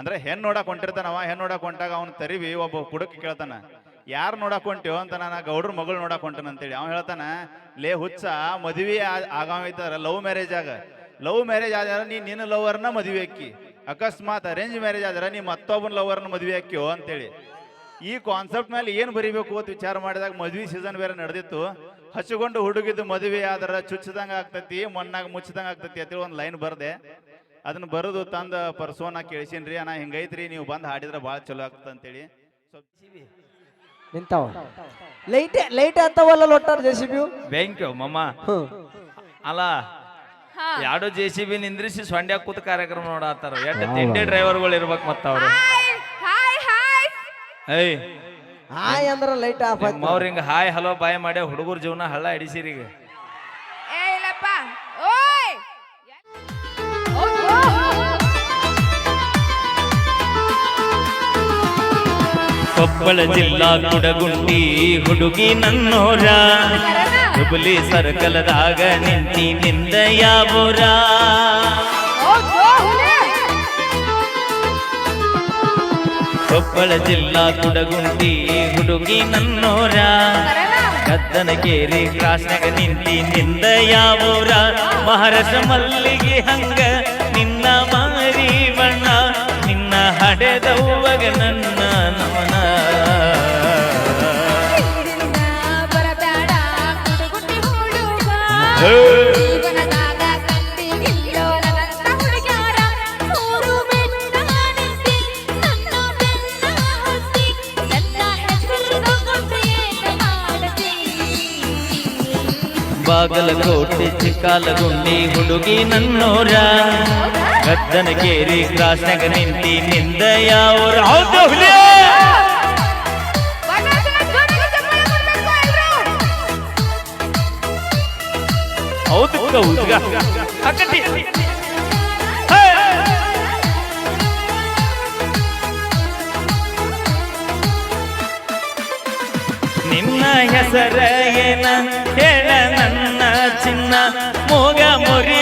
ಅಂದ್ರೆ ಹೆಣ್ಣು ನೋಡಕ್ ಹೊಂಟಿರ್ತಾನವ ಹೆಣ್ಣು ನೋಡಕ್ ಹೊಂಟಾಗ ಅವ್ನ ತರಿವಿ, ಒಬ್ಬ ಕುಡಕ್ ಕೇಳ್ತಾನ, ಯಾರು ನೋಡಕ್ ಹೊಂಟಿವ ಅಂತ ನಾನು ಗೌಡ್ರ ಮಗಳು ನೋಡಕ್ ಹೊಂಟನ ಅಂತೇಳಿ. ಅವ್ನು ಹೇಳ್ತಾನ, ಲೇ ಹುಚ್ಚ, ಮದ್ವಿ ಆಗಾಮಿತಾರ ಲವ್ ಮ್ಯಾರೇಜ್ ಆಗ. ಲವ್ ಮ್ಯಾರೇಜ್ ಆದ್ರೆ ನೀ ನಿನ್ನ ಲವರ್ನ ಮದುವೆ ಅಕ್ಕಿ ಅಕಸ್ಮಾತ್ ಅರೇಂಜ್ ಮ್ಯಾರೇಜ್ ಆದ್ರೆ ನೀ ಮತ್ತೊಬ್ಬನ ಲವರ್ನ ಮದುವೆ ಅಕ್ಕಿಯೋ ಅಂತೇಳಿ. ಈ ಕಾನ್ಸೆಪ್ಟ್ ಮೇಲೆ ಏನು ಬರಿಬೇಕು ಅಂತ ವಿಚಾರ ಮಾಡಿದಾಗ ಮದ್ವಿ ಸೀಸನ್ ಬೇರೆ ನಡೆದಿತ್ತು. ಹಚ್ಚಿಕೊಂಡು ಹುಡುಗಿದ್ದು ಮದುವೆ ಆದ್ರೆ ಚುಚ್ಚದಂಗ ಆಗ್ತತಿ, ಮಣ್ಣಾಗ ಮುಚ್ಚದಂಗ ಆಗ್ತತಿ ಅಂತೇಳಿ ಒಂದು ಲೈನ್ ಬರ್ದೆ. ಅದನ್ನ ಬರೋದು ತಂದ ಪರ್ಸೋನ ಕೇಳಿಸಿನ್ರಿ ಅಣ್ಣ ಹಿಂಗೈತ್ರಿ ನೀವು ಬಂದು ಹಾಡಿದ್ರೆ ಭಾಳ ಚಲೋ ಆಗ್ತದೆ ಅಂತೇಳಿ. ನಿಂತಾವ. ಲೈಟ್ ಲೈಟ್ ಅಂತವಲ್ಲ ಒಟ್ಟಾರ ಜೆ ಸಿ ಬಿ ಬ್ಯಾಂಕ್ ಮಮ್ಮ ಅಲ್ಲ ಎರಡು ಜೆ ಸಿ ಬಿ ನಿಂದ್ರಿಸಿ ಸೊಂಡ್ಯಾಗ ಕೂತ್ ಕಾರ್ಯಕ್ರಮ ನೋಡತ್ತಾರ. ಎಷ್ಟು ತಿಂಡಿ ಡ್ರೈವರ್ಗಳು ಇರ್ಬೇಕು ಮತ್ತ ಅವ್ರು? ಹಾಯ್ ಹಾಯ್ ಏಯ್. ಹಾಯ್ ಅಂದ್ರ ಲೈಟ್ ಆಫ್ ಆಯ್ತು. ಅವ್ರ ಹಿಂಗ ಹಾಯ್ ಹಲೋ ಬಾಯ್ ಮಾಡಿ ಹುಡುಗರ ಜೀವನ ಹಳ್ಳ ಹಿಡಿಸಿರಿ ಈಗ. ಕೊಪ್ಪಳ ಜಿಲ್ಲಾ ಕುಡಗುಂಡಿ ಹುಡುಗಿ ನನ್ನೋರ. ಹುಬ್ಳಿ ಸರ್ಕಲದಾಗ ನಿಂತಿ ನಿಂದ ಯಾವೋರ. ಕೊಪ್ಪಳ ಜಿಲ್ಲಾ ಕುಡಗುಂಡಿ ಹುಡುಗಿ ನನ್ನೋರ. ಕೇರಿ ಕ್ರಾಸ್ನಾಗ ನಿಂತಿ ನಿಂದ ಯಾವೂರ. ಮಹಾರಾಷ್ಟ್ರ ಮಲ್ಲಿಗೆ ಹಂಗ ನಿನ್ನ ಮಾರಿ ಬಣ್ಣ, ನಿನ್ನ ಹಡೆದವ್ವಗ ನನ್ನ ನಮನ. ಬಾಗಲಕೋಟೆ ಚಿಕ್ಕಾಲಗುಂಡಿ ಹುಡುಗಿ ನನ್ನೋರ. ಗದ್ದನಗೇರಿ ಕ್ರಾಸ್ನಾಗ ನಿಂತಿ ನಿಂದ ಯಾವೂರ. ಹುಲಿ? ಹೌದು ಹೌದ್ಗ. ನಿನ್ನ ಹೆಸರ ಏನ ಹೇಳ ನನ್ನ ಚಿನ್ನ ಮೂಗ ಮುರಿ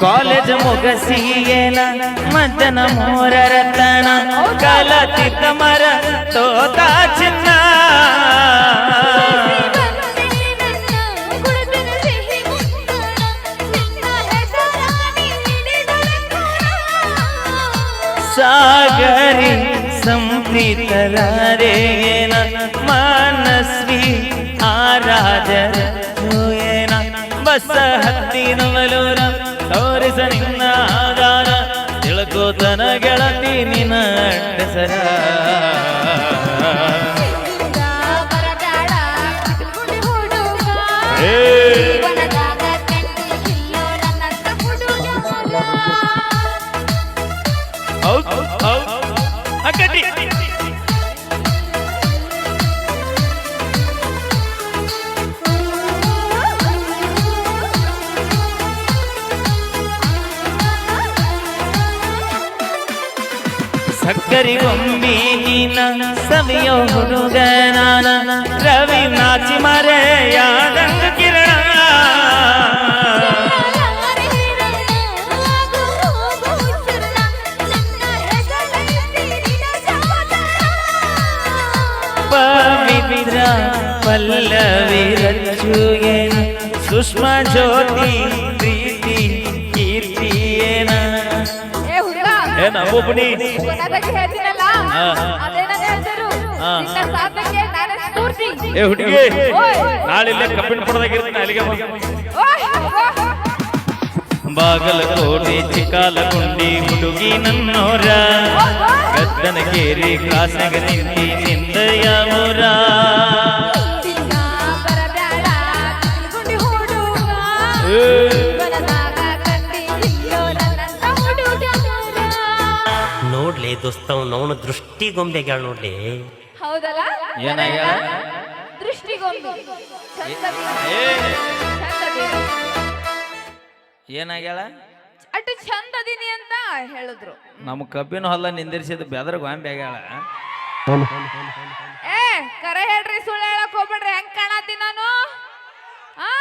ಕಾಲೇಜ್ ಮುಗಸಿ ಏನ ಮದ್ದನ ಮೂರರತನ ಕಲತಿತ್ತ ಮರ ತೋತ ಚಿನ್ನ ಸಾಗರಿ ಸಂಪ್ರೀತಲಾರೇನ ಮಾನಸ್ವಿ ಆರಾಜರ ಏನ ಬಸ್ಸ ಹತ್ತಿನವಲೂರ ತೋರಿಸ ನಿನ್ನ ಆಧಾರ ತಿಳ್ಕೋತನ ಗೆಳತಿ ನಿನ್ನ ಹೆಸರ ಸಕ್ಕರಿ ನೀನ ಸವಿಯೋ ಹುಡುಗ ನಾನ ರವಿ ನಾಚಿ ಮರೆಯಾದಂಗ ಕಿರಣ. ಪವಿತ್ರ ಪಲ್ಲವಿ ರಚ್ಚುಯೇನ ಸುಷ್ಮಾ ಜ್ಯೋತಿ ನಾನೇ ಸ್ಫೂರ್ತಿ. ಏ ಹುಡುಗಿ. ನಾಳೆ ಇಲ್ಲೇ ಕಬ್ಬಿನ ಪಡದಾಗಿರ್ತೀನಿ ಅಲ್ಲಿಗೆ ಬಾ. ಚಿಕಾಲ ಕುಂಡಿ ಬಾಗಲಕೋಟೆ ಚಿಕಾಲಗುಂಡಿ ಹುಡುಗಿ ನನ್ನೋರ. ಗದ್ದನಗೇರಿ ಕಾಸಗ ನಿಂತಿ ನಿಂದಯ ಊರ ನೋಡ್ಲಿ ದೋಸ್ತವ್ ನೋನು ದೃಷ್ಟಿ ಗೊಂಬೆಗ್ಯಾಳ ನೋಡ್ಲಿ. ಹೌದಲ್ಲ? ಏನಾಗ್ಯಾಳ? ಏ. ಚಂದದಿ ಏನಾಗ್ಯಾಳ? ಅಟ್ಟು ಚಂದದಿನಿ ಅಂತ ಹೇಳಿದ್ರು. ನಮ್ಮ ಕಬ್ಬಿನ ಹೊಲ ನಿಂದಿರಿಸಿದ ಬೆದ್ರ ಗೊಂಬೆ ಆಗ್ಯಾಳ. ಏ ಕರೆ ಹೇಳ್ರಿ ಸುಳ್ಳು ಹೇಳಕ್ ಹೋಗ್ಬೇಡ್ರಿ. ಹೆಂಗ್ ಕಾಣತಿ ನಾನು? ಆ?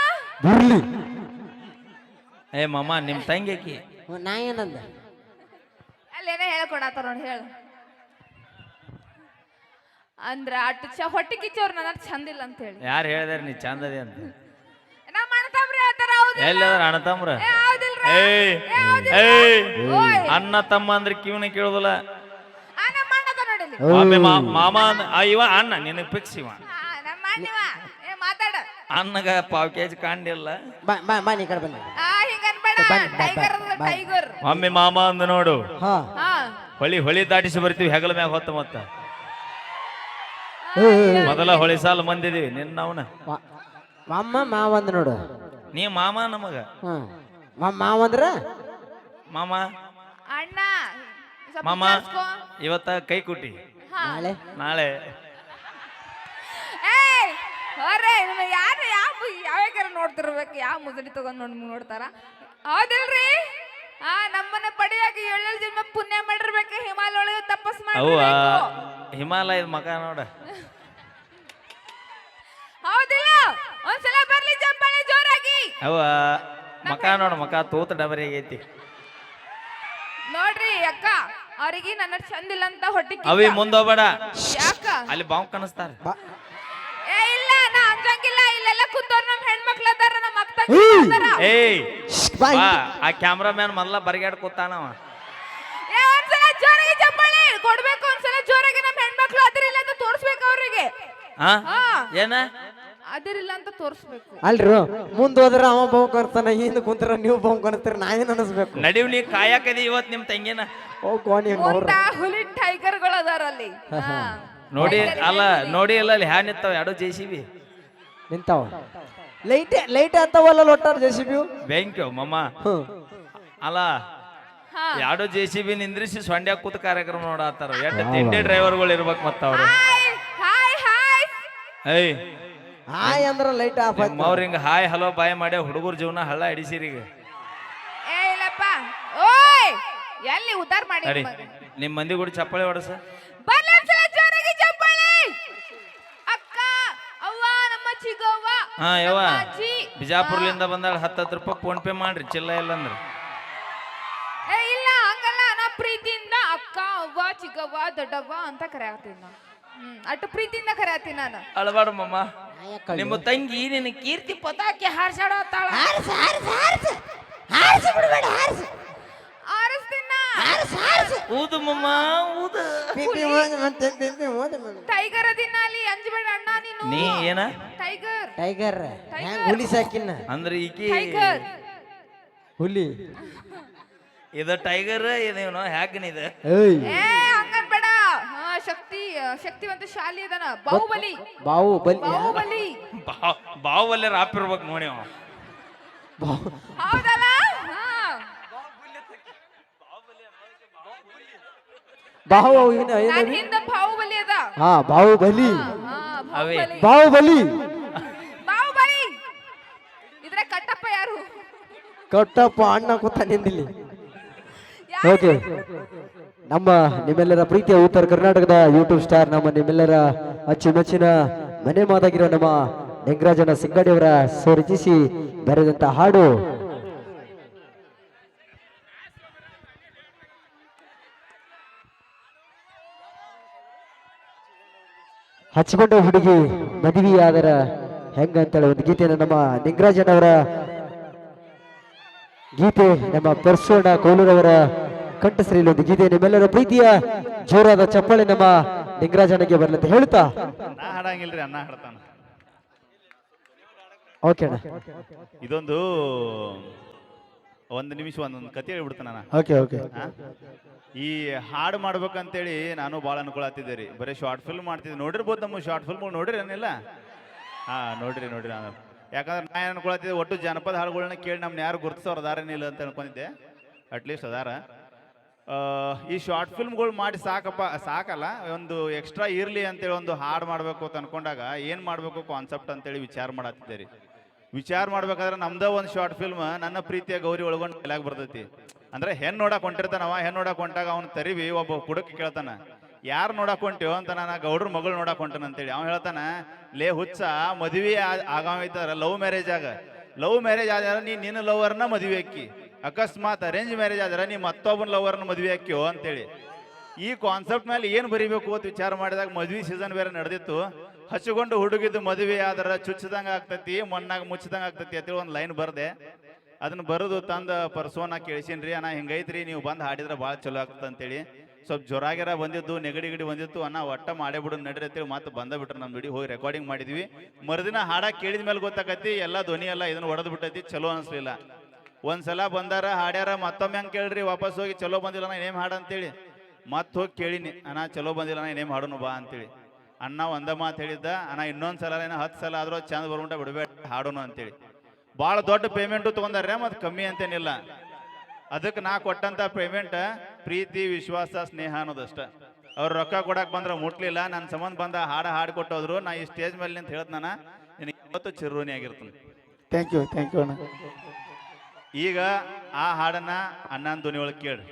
ಬರ್ಲಿ. ಏ ಮಮ್ಮ ನಿಮ್ ತಂಗಿ ಆಕಿ? ನಾ ಏನಂದ? ಅಲ್ಲೇನೇ ಹೇಳ್ಕೊಡತ್ತಾರ ನೋಡಿ ಹೇಳು. ಅಂದ್ರ ಅಟ್ ಚ ಹೊಟ್ಟೆ ಕಿಚ್ಚವ್ರು ನನ್ನ ಚಂದಿಲ್ಲ ಅಂತ ಹೇಳಿ ಯಾರು ಹೇಳಿದಾರೆ ನೀ ಚಂದದಿ ಅಂತ? ನಮ್ಮ ಅಣ್ಣತಮ್ರಿ ಹೇಳ್ತಾರ ಹೌದು ಎಲ್ಲದಾರ ಅಣ್ಣ ತಮ್ರ? ಏ, ಹೌದಿಲ್ರ? ಏಯ್ ಏ, ಹೌದಿಲ್ಲ? ಏಯ್ ಓಯ್. ಅಣ್ಣ ತಮ್ಮ ಅಂದ್ರೆ ಕಿವನ ಕೇಳುದಿಲ್ಲ. ಆ, ನಮ್ಮ ಅಣ್ಣದ ನೋಡಿಲ್ಲಿ ಒಮ್ಮೆ ಮಾ- ಮಾಮ ಅಂದ್- ಆ, ಇವ ಅಣ್ಣ ನಿನಗ್ ಫಿಕ್ಸ್ ಇವ. ಆ, ನಮ್ಮ ಅಣ್ಣವ ಏ ಮಾತಾಡ. ಅಣ್ಣಗ ಪಾವ್ ಕೆಜಿ ಕಾಂಡಿಲ್ಲ ಬಾ ಬಾ ಬಾ ನೀ ಕಡೆ ಬನ್ನಿ. ಆ ಹಿಂಗ ಅನ್ಬೇಡ ಬನ್ನಿ, ಬಾ, ಟೈಗರ್ ಒಮ್ಮೆ ಮಾಮ ಅಂದ ನೋಡು. ಹಾ. ಹಾ. ಹೊಳಿ ಹೊಳಿ ದಾಟಿಸಿ ಬರ್ತೀವಿ ಹೆಗಲ ಮ್ಯಾಗ ಹೊತ್ತ ಮತ್ತ. ಏ, ಏ, ಏ. ಮೊದಲ ಹೊಳಿ ಸಾಲ ಮಂದಿದೀವಿ ನಿನ್ನ ಅವನ. ಮ- ಮಮ್ಮ ಮಾವಂದ ನೋಡು. ನೀ ಮಾಮ ನಮಗ. ಹಾ. ಮ- ಮಾವಂದ್ರ ಮಾಮ. ಅಣ್ಣ ಸ್ವಲ್ಪ ಮಾಮ ವಿಚಾರ್ಸ್ಕೊ. ಇವತ್ತ ಕೈ ಕುಟ್ಟಿ ಹಾ. ನಾಳೆ? ನಾಳೆ. ಏಯ್ ಹೊರ್ರೆ ಇವ್ನ ಯಾರು ಯಾವ ಯಾವ್ಯಾಕಾರ ನೋಡ್ತಿರ್ಬೇಕು? ಯಾವ ಮುದುಡಿ ತಗೊಂಡ್ ನೋಡ್ ನೋಡ್ತಾರ? ಹೌದಿಲ್ರಿ? ಆ ನಮ್ಮನ್ನ ಪಡೆಯಾಗ ಏಳೇಳು ಜನ್ಮ ಪುಣ್ಯ ಮಾಡಿರ್ಬೇಕು. ಹಿಮಾಲಯ ಒಳಗೆ ತಪಸ್ ಅವ್ವ ಮಾಡಿರ್ಬೇಕು ಹಿಮಾಲಯದ ಮಕ ನೋಡ. ಹೌದಿಲ್ಲ? ಒಂದ್ಸಲ ಬರ್ಲಿ ಚಪ್ಪಾಳೆ ಜೋರಾಗಿ. ಅವ ಮಕ ನೋಡ ಮಕ ತೂತ ಡಬರಿ ಆಗೈತಿ. ನೋಡ್ರಿ ಅಕ್ಕ ಅವ್ರಿಗೆ ನನ್ನ ಚಂದಿಲ್ಲ ಅಂತ ಹೊಟ್ಟಿ ಕಿಚ್ಚ. ಅವಿ ಮುಂದೋಗ್ಬೇಡ ಯಾಕ? ಅಲ್ಲಿ ಬಾವು ಕಾಣಿಸ್ತಾರ. ಬಾ. ಏಯ್! ಬಾ ಆ ಕ್ಯಾಮ್ರಾಮ್ಯಾನ್ ಮೊದ್ಲ ಬರಿಗಾಡ್ ಕೂತಾನವ ಏ ಒಂದ್ಸಲ ಜೋರಾಗಿ ಚಪ್ಪಾಳೆ. ಕೊಡ್ಬೇಕು ಒಂದ್ಸಲ ಜೋರಾಗಿ ನಮ್ಮ ಹೆಣ್ಮಕ್ಳು ಅದಿರಿಲ್ಲ ಅಂತ ತೋರಿಸ್ಬೇಕು ಅವ್ರಿಗೆ. ಹಾ ಹಾ. ಏನ? ಅದಿರಿಲ್ಲ ಅಂತ ತೋರಿಸ್ಬೇಕು. ಅಲ್ರಿ ಮುಂದ್ ಹೋದ್ರ ಅವ ಬಹು ಕರ್ತಾನ ಹಿಂದ್ ಕುಂತ್ರ ನೀವು ಬಹು ಕರ್ತೀರ ನಾ ಏನ್ ಅನಿಸ್ಬೇಕು? ನಡಿವ್ ನೀ ಕಾಯಕದಿ ಇವತ್ ನಿಮ್ ತಂಗಿನ. ಓ ಕೋಣಿ ನೋಡ್ರ ಮುಂದ ಹುಲಿ ಟೈಗರ್ಗಳು ಅದಾರ ಅಲ್ಲಿ ಹಾ. ನೋಡಿ ಅಲ್ಲ ನೋಡಿ ಅಲ್ಲ ಅಲ್ಲಿ ಹ್ಯಾ ನಿಂತಾವ ಎರಡು ಜೆ ಸಿ ಬಿ. ನಿಂತಾವ? ಲೈಟ್ ಲೈಟ್ ಅಂತವಲ್ಲ ಲೊಟ್ಟಾರ ಜೆ ಸಿ ಬಿ ಬ್ಯಾಂಕ್ ಮಮ್ಮ ಅಲ್ಲ ಯಾಡೋ ಎರಡು ಜೆ ಸಿ ಬಿ ನಿಂದ್ರಿಸಿ ಸೊಂಡ್ಯಾಗ ಕೂತ ಕಾರ್ಯಕ್ರಮ ನೋಡತ್ತಾರ. ಎಷ್ಟು ತಿಂಡಿ ಡ್ರೈವರ್ಗಳು ಇರ್ಬೇಕು ಮತ್ತ ಅವ್ರು. ಹಾಯ್ ಹಾಯ್ ಹಾಯ್ ಏಯ್. ಹಾಯ್ ಅಂದ್ರ ಲೈಟ್ ಆಫ್ ಆಯ್ತು ಅವ್ರ ಹಿಂಗ ಹಾಯ್ ಹಲೋ ಬಾಯ್ ಮಾಡಿ ಹುಡುಗರ ಜೀವನ ಹಳ್ಳ ಹಿಡಿಸಿರಿ ಈಗ. ಏ ಇಲ್ಲಪ್ಪ. ಓಯ್ ಎಲ್ಲಿ ಉದ್ದಾರ ಮಾಡಿ ನಿಮ್ಮ ನಿಮ್ ಮಂದಿ ಕೂಡ ಚಪ್ಪಾಳೆ ಹೊಡಸ ಬರ್ಲಿ ಒಂದ್ಸಲ ಜೋರಾಗಿ ಚಪ್ಪಾಳೆ ಅಕ್ಕ ಅವ್ವ ನಮ್ಮ ಚಿಗವ್ವ ಹಾ ಯವ್ವ. ಅಜ್ಜಿ. ಬಿಜಾಪುರ್ಲಿಂದ ಬಂದಾಳ ಹತ್ತು ಹತ್ತು ರೂಪಾಯಿ ಫೋನ್ ಪೇ ಮಾಡ್ರಿ ಚಿಲ್ಲ ಇಲ್ಲ ಅಂದ್ರೆ. ಏ ಇಲ್ಲ ಹಂಗಲ್ಲ. ನಾ ಪ್ರೀತಿಯಿಂದ ಅಕ್ಕ ಅವ್ವ ಚಿಕ್ಕವ್ವ ದೊಡ್ಡವ್ವ ಅಂತ ಕರೆಯತ್ತೀನಿ ನಾನು. ಹ್ಮ್ ಅಟ್ಟು ಪ್ರೀತಿಯಿಂದ ಕರೆಯತ್ತೀನಿ ನಾನು. ಅಳಬಾಡ ಮಮ್ಮ ನಿಮ್ಮ ತಂಗಿ ನಿನ್ನ ಕೀರ್ತಿ ಪತಾಕಿ ಹಾರ್ಸಾಡತ್ತಾಳ ಬಿಡಬೇಡ ಊದು ಮಮ್ಮ ಊದು. ಪಿಂಪಿ ಹೋದ ಮತ್ತೆ ಪಿಂಪಿ ಹೋದ ಟೈಗರ್ ಅದಿನ ಅಲ್ಲಿ ಅಂಜಬೇಡ ಅಣ್ಣ ನೀನು. ನೀ ಏನ? ಟೈಗರ್. ಟೈಗರ್. ಹೆಂಗ್ ಹುಲಿ ಸಾಕಿನ? ಅಂದ್ರೆ ಈಕಿ ಟೈಗರ್. ಹುಲಿ. ಇದು ಟೈಗರ್ ಇದೇನು ಹ್ಯಾಗನ್ ಇದು. ಏ ಹಂಗನ್ಬೇಡ. ಹಾ ಶಕ್ತಿ ಶಕ್ತಿವಂತ ಶಾಲಿ ಅದನ. ಬಾಹುಬಲಿ. ಬಾಹುಬಲಿ ಬಾಹುಬಲಿ. ರಾಪಿರ್ಬೇಕು ಬಾವಲ್ಲೇ ರಾಪ್ ಇರ್ಬೇಕು ನೋಡಿ ಅವ ಬಾವು ಹೌದಲ್ಲ ಹಾ ನನ್ ಏನದು? ಹಿಂದ ಬಾಹುಬಲಿ ಅದ. ಹಾ ಅವೇ. ಬಾಹುಬಲಿ. ಬಲಿ ಬಾಹುಬಲಿ. ಇದ್ರೆ ಕಟ್ಟಪ್ಪ ಯಾರು? ಕಟ್ಟಪ್ಪ ಅಣ್ಣ ಕೂತ ನಿಂದಿಲ್ಲಿ? ಓಕೆ. ನಮ್ಮ ನಿಮ್ಮೆಲ್ಲರ ಪ್ರೀತಿಯ ಉತ್ತರ ಕರ್ನಾಟಕದ ಯೂಟ್ಯೂಬ್ ಸ್ಟಾರ್ ನಮ್ಮ ನಿಮ್ಮೆಲ್ಲರ ಅಚ್ಚುಮೆಚ್ಚಿನ ಮನೆ ಮಾತಾಗಿರೋ ನಮ್ಮ ನಿಂಗರಾಜನ ಸಿಂಗಡಿಯವರ ಸ್ವರಚಿಸಿ ಬರೆದಂತ ಹಾಡು ಹಚ್ಕೊಂಡ ಹುಡುಗಿ ಮದುವೆಯಾದರ ಹೆಂಗಂತೇಳಿ ಒಂದು ಗೀತೆಯನ್ನು ನಮ್ಮ ನಿಂಗರಾಜನವರ ಗೀತೆ ನಮ್ಮ ಪರ್ಸೋಣ ಕೋಲೂರವರ ಕಂಠಶ್ರೀಲಿ ಒಂದು ಗೀತೆ ನಿಮ್ಮೆಲ್ಲರ ಪ್ರೀತಿಯ ಜೋರಾದ ಚಪ್ಪಾಳೆ ನಮ್ಮ ನಿಂಗರಾಜನಿಗೆ ಬರ್ಲಂತ ಅಂತ ಹೇಳ್ತಾ. ಹಾಡಂಗಿಲ್ರಿ ಅಣ್ಣ ಹಾಡ್ತಾನ. ಓಕೆ ಇದೊಂದು ಒಂದು ನಿಮಿಷ ಒಂದೊಂದು ಕತೆ ಹೇಳ್ಬಿಡ್ತೇನೆ ನಾನು. Okay okay? ಈ ಹಾಡು ಮಾಡ್ಬೇಕಂತೇಳಿ ನಾನು ಭಾಳ ಅನ್ಕೊಳತ್ತಿದ್ದೆ ರೀ ಬರೀ ಶಾರ್ಟ್ ಫಿಲ್ಮ್ ಮಾಡ್ತಿದ್ದೆ. ನೋಡಿರ್ಬೋದು ನಮ್ಮ ಶಾರ್ಟ್ ಫಿಲ್ಮ್ ನೋಡಿರಿ ಏನಿಲ್ಲ? ಹಾ ನೋಡ್ರಿ ನೋಡ್ರಿ ನಾನು. ಯಾಕಂದ್ರೆ ನಾ ಏನು ಅನ್ಕೊಳತ್ತಿದ್ದೆ ಒಟ್ಟು ಜನಪದ ಹಾಡುಗಳನ್ನ ಕೇಳಿ ನಮ್ನ ಯಾರು ಗುರುತಿಸೋರು ಅದಾರೇನಿಲ್ಲ ಅಂತ ಅನ್ಕೊಂಡಿದ್ದೆ. ಅಟ್ಲೀಸ್ಟ್ ಅದಾರ. ಈ ಶಾರ್ಟ್ ಫಿಲ್ಮ್ಗಳು ಮಾಡಿ ಸಾಕಪ್ಪ ಸಾಕಲ್ಲ ಒಂದು ಎಕ್ಸ್ಟ್ರಾ ಇರಲಿ ಅಂತೇಳಿ ಒಂದು ಹಾಡು ಮಾಡಬೇಕು ಅಂತ ಅನ್ಕೊಂಡಾಗ ಏನು ಮಾಡಬೇಕು ಕಾನ್ಸೆಪ್ಟ್ ಅಂತೇಳಿ ವಿಚಾರ ಮಾಡತ್ತಿದ್ದೆ ರೀ ವಿಚಾರ ಮಾಡ್ಬೇಕಾದ್ರೆ ನಮ್ದ ಒಂದು ಶಾರ್ಟ್ ಫಿಲ್ಮ್ ನನ್ನ ಪ್ರೀತಿಯ ಗೌರಿ ಒಳಗೊಂಡು ಡೈಲಾಗ್ ಬರ್ತೈತಿ. ಅಂದ್ರೆ ಹೆಣ್ ನೋಡಕ್ ಹೊಂಟಿರ್ತಾನವ, ಹೆಣ್ ನೋಡಕ್ ಹೊಂಟಾಗ ಅವ್ನ ತರಿವಿ, ಒಬ್ಬ ಕುಡಕ್ ಕೇಳ್ತಾನ, ಯಾರು ನೋಡಕ್ ಹೊಂಟಿಯೋ ಅಂತ ನಾನು ಗೌಡ್ರ ಮಗಳು ನೋಡಕ್ ಹೊಂಟನ ಅಂತೇಳಿ. ಅವ್ನು ಹೇಳ್ತಾನ, ಲೇ ಹುಚ್ಚ, ಮದುವೆ ಆಗಾಮಿತಾರ ಲವ್ ಮ್ಯಾರೇಜ್ ಆಗ. ಲವ್ ಮ್ಯಾರೇಜ್ ಆದ್ರೆ ನೀ ನಿನ್ನ ಲವರ್ನ ಮದುವೆ ಅಕ್ಕಿ ಅಕಸ್ಮಾತ್ ಅರೇಂಜ್ ಮ್ಯಾರೇಜ್ ಆದ್ರೆ ನೀ ಮತ್ತೊಬ್ಬನ ಲವರ್ನ ಮದುವೆ ಅಕ್ಕಿಯೋ ಅಂತೇಳಿ. ಈ ಕಾನ್ಸೆಪ್ಟ್ ಮೇಲೆ ಏನು ಬರಿಬೇಕು ಅಂತ ವಿಚಾರ ಮಾಡಿದಾಗ ಮದ್ವಿ ಸೀಸನ್ ಬೇರೆ ನಡೆದಿತ್ತು. ಹಚ್ಚಿಕೊಂಡು ಹುಡುಗಿದ್ದು ಮದುವೆ ಆದ್ರೆ ಚುಚ್ಚದಂಗ ಆಗ್ತತಿ ಮಣ್ಣಾಗ ಮುಚ್ಚದಂಗ ಆಗ್ತತಿ ಅಂತೇಳಿ ಒಂದು ಲೈನ್ ಬರ್ದೆ. ಅದನ್ನ ಬರೋದು ತಂದ ಪರ್ಸೋನ ಕೇಳಿಸಿನ್ರಿ ಅಣ್ಣ, ಹಿಂಗೈತ್ರಿ, ನೀವು ಬಂದು ಹಾಡಿದ್ರೆ ಭಾಳ ಚಲೋ ಆಗ್ತದೆ ಅಂತೇಳಿ. ಸ್ವಲ್ಪ ಜ್ವರಾಗಿರ ಬಂದಿದ್ದು, ನೆಗಡಿ ಗಿಡಿ ಬಂದಿತ್ತು ಅನ್ನ ಒಟ್ಟ ಮಾಡೇ ಬಿಡು ನಡ್ರಿ ಅಂತೇಳಿ ಮತ್ತೆ ಬಂದ ಬಿಟ್ರು ನಮ್ಮ ಬಿಡಿ ಹೋಗಿ ರೆಕಾರ್ಡಿಂಗ್ ಮಾಡಿದ್ವಿ. ಮರುದಿನ ಹಾಡ ಕೇಳಿದ ಮೇಲೆ ಗೊತ್ತಾಕತಿ ಎಲ್ಲ ಧ್ವನಿ ಎಲ್ಲ ಇದನ್ನ ಹೊಡೆದು ಬಿಟ್ಟೈತಿ, ಚಲೋ ಅನ್ಸ್ಲಿಲ್ಲ. ಒಂದ್ಸಲ ಬಂದಾರ ಹಾಡ್ಯಾರ ಮತ್ತೊಮ್ಮೆ ಹಂಗೆ ಕೇಳ್ರಿ, ವಾಪಸ್ ಹೋಗಿ ಚಲೋ ಬಂದಿಲ್ಲ ನಾ ಏನೇಮ್ ಹಾಡ ಅಂತೇಳಿ. ಮತ್ತೆ ಹೋಗಿ ಕೇಳಿನಿ ಅಣ್ಣ ಚಲೋ ಬಂದಿಲ್ಲ ಅಣ್ಣ ಇನ್ನೇನು ಹಾಡೋನು ಬಾ ಅಂತೇಳಿ. ಅಣ್ಣ ಒಂದ ಮಾತು ಹೇಳಿದ್ದ ಅಣ್ಣ ಇನ್ನೊಂದು ಸಲ ಏನೋ ಹತ್ತು ಸಲ ಆದರೂ ಚಂದ ಬರ್ಬಿಟ್ಟ ಬಿಡಬೇಡ ಹಾಡೋನು ಅಂತೇಳಿ. ಭಾಳ ದೊಡ್ಡ ಪೇಮೆಂಟು ತೊಗೊಂಡಾರ್ರೆ ಮತ್ತೆ ಕಮ್ಮಿ ಅಂತೇನಿಲ್ಲ. ಅದಕ್ಕೆ ನಾ ಕೊಟ್ಟಂಥ ಪೇಮೆಂಟ್ ಪ್ರೀತಿ ವಿಶ್ವಾಸ ಸ್ನೇಹ ಅನ್ನೋದಷ್ಟ. ಅವ್ರು ರೊಕ್ಕ ಕೊಡಕ್ಕೆ ಬಂದ್ರೆ ಮುಟ್ಲಿಲ್ಲ ನನ್ನ ಸಂಬಂಧ ಬಂದ ಹಾಡು ಹಾಡು ಕೊಟ್ಟೋದ್ರು ನಾ ಈ ಸ್ಟೇಜ್ ಮೇಲೆ ನಿಂತ ಹೇಳ್ತಾನ ನಿನಗೆ ಇವತ್ತು ಚಿರೂನಿ ಆಗಿರ್ತೀನಿ. ಥ್ಯಾಂಕ್ ಯು ಥ್ಯಾಂಕ್ ಯು ಅಣ್ಣ. ಈಗ ಆ ಹಾಡನ್ನ ಅಣ್ಣನ ಧ್ವನಿ ಒಳಗೆ ಕೇಳ್ರಿ.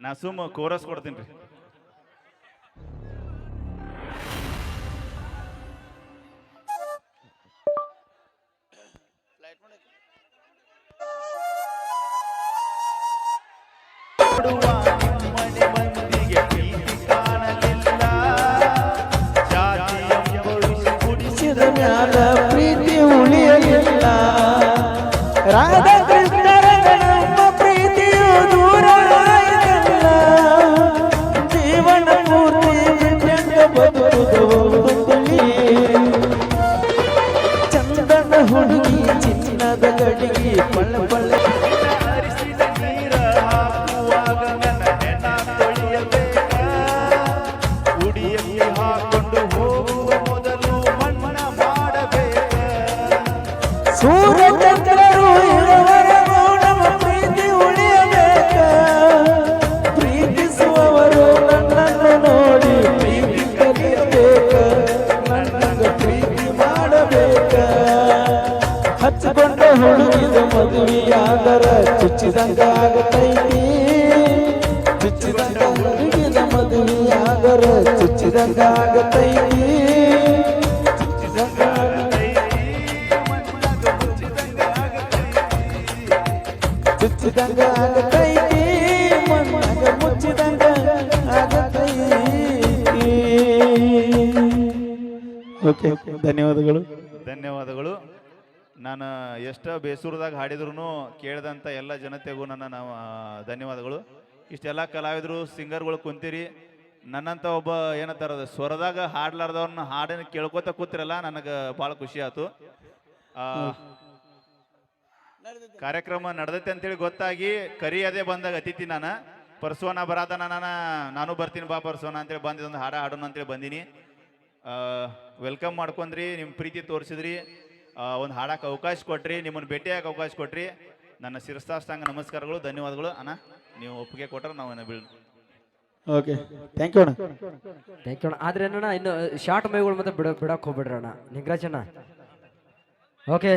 ನಾ ಸುಮ್ಮ ಕೋರಸ್ ಕೊಡ್ತೀನಿ ರೀ ಕುಡಿಸಿದ ಹಚ್ಚಿಕೊಂಡ ಹುಡುಗಿದ ಮದುವೆಯಾದರ ಚುಚ್ಚಿದಂಗ ಆಗತೈತಿ. ಚುಚ್ಚಿದಂಗ ಹುಡುಗಿದ ಮದುವೆಯಾದರ ಚುಚ್ಚಿದಂಗ ಆಗತೈತಿ. ಚುಚ್ಚಿದಂಗ ಆಗತೈತಿ ಮಣ್ಣಾಗ ಮುಚ್ಚಿದಂಗ ಆಗತೈತಿ. ಓಕೆ ಧನ್ಯವಾದಗಳು. ಧನ್ಯವಾದಗಳು. ನಾನು ಎಷ್ಟೋ ಬೇಸೂರದಾಗ ಹಾಡಿದ್ರು ಕೇಳಿದಂಥ ಎಲ್ಲ ಜನತೆಗೂ ನನ್ನ ನಾವು ಧನ್ಯವಾದಗಳು. ಇಷ್ಟೆಲ್ಲ ಕಲಾವಿದರು, ಸಿಂಗರ್ಗಳು ಕುಂತೀರಿ. ನನ್ನಂತ ಒಬ್ಬ ಏನಂತಾರ ಅದು, ಸ್ವರದಾಗ ಹಾಡ್ಲಾರ್ದವ್ರನ್ನ ಹಾಡಿನ ಕೇಳ್ಕೊತ ಕೂತಿರಲ್ಲ, ನನಗೆ ಭಾಳ ಖುಷಿ ಆಯ್ತು ಕಾರ್ಯಕ್ರಮ ನಡೆದೈತೆ ಅಂತೇಳಿ ಗೊತ್ತಾಗಿ ಕರಿಯದೇ ಬಂದಾಗ ಅತಿಥಿ ನಾನು. ಪರ್ಸೋನ ಬರಾದ ನಾನು ನಾನು ಬರ್ತೀನಿ ಬಾ ಪರ್ಸೋನ ಅಂತೇಳಿ ಬಂದಿದ್ದೊಂದು ಹಾಡ ಹಾಡೋಣ ಅಂತೇಳಿ ಬಂದೀನಿ. ವೆಲ್ಕಮ್ ಮಾಡ್ಕೊಂಡ್ರಿ ನಿಮ್ಮ ಪ್ರೀತಿ ತೋರಿಸಿದ್ರಿ. ಒಂದು ಹಾಡಕ್ಕೆ ಅವಕಾಶ ಕೊಟ್ರಿ ನಿಮ್ಮನ್ನು ಭೇಟಿಯಾಗಿ ಅವಕಾಶ ಕೊಟ್ರಿ. ನನ್ನ ಶಿರಸ್ತಾಷ್ಟಾಂಗ ನಮಸ್ಕಾರಗಳು ಧನ್ಯವಾದಗಳು. ಅಣ್ಣ ನೀವು ಒಪ್ಪಿಗೆ ಕೊಟ್ಟರೆ ನಾವು ಬೀಳ್ ಓಕೆ ಥ್ಯಾಂಕ್ ಯು ಅಣ್ಣ. ಥ್ಯಾಂಕ್ ಯು ಅಣ್ಣ. ಆದ್ರೆ ಏನಣ್ಣ ಇನ್ನು ಶಾರ್ಟ್ ಮೈಗಳು ಮತ್ತೆ ಬಿಡ ಬಿಡಕ್ ಹೋಗ್ಬಿಡ್ರಿ ಅಣ್ಣ. ನಿಂಗರಾಜ್ ಅಣ್ಣ ಓಕೆ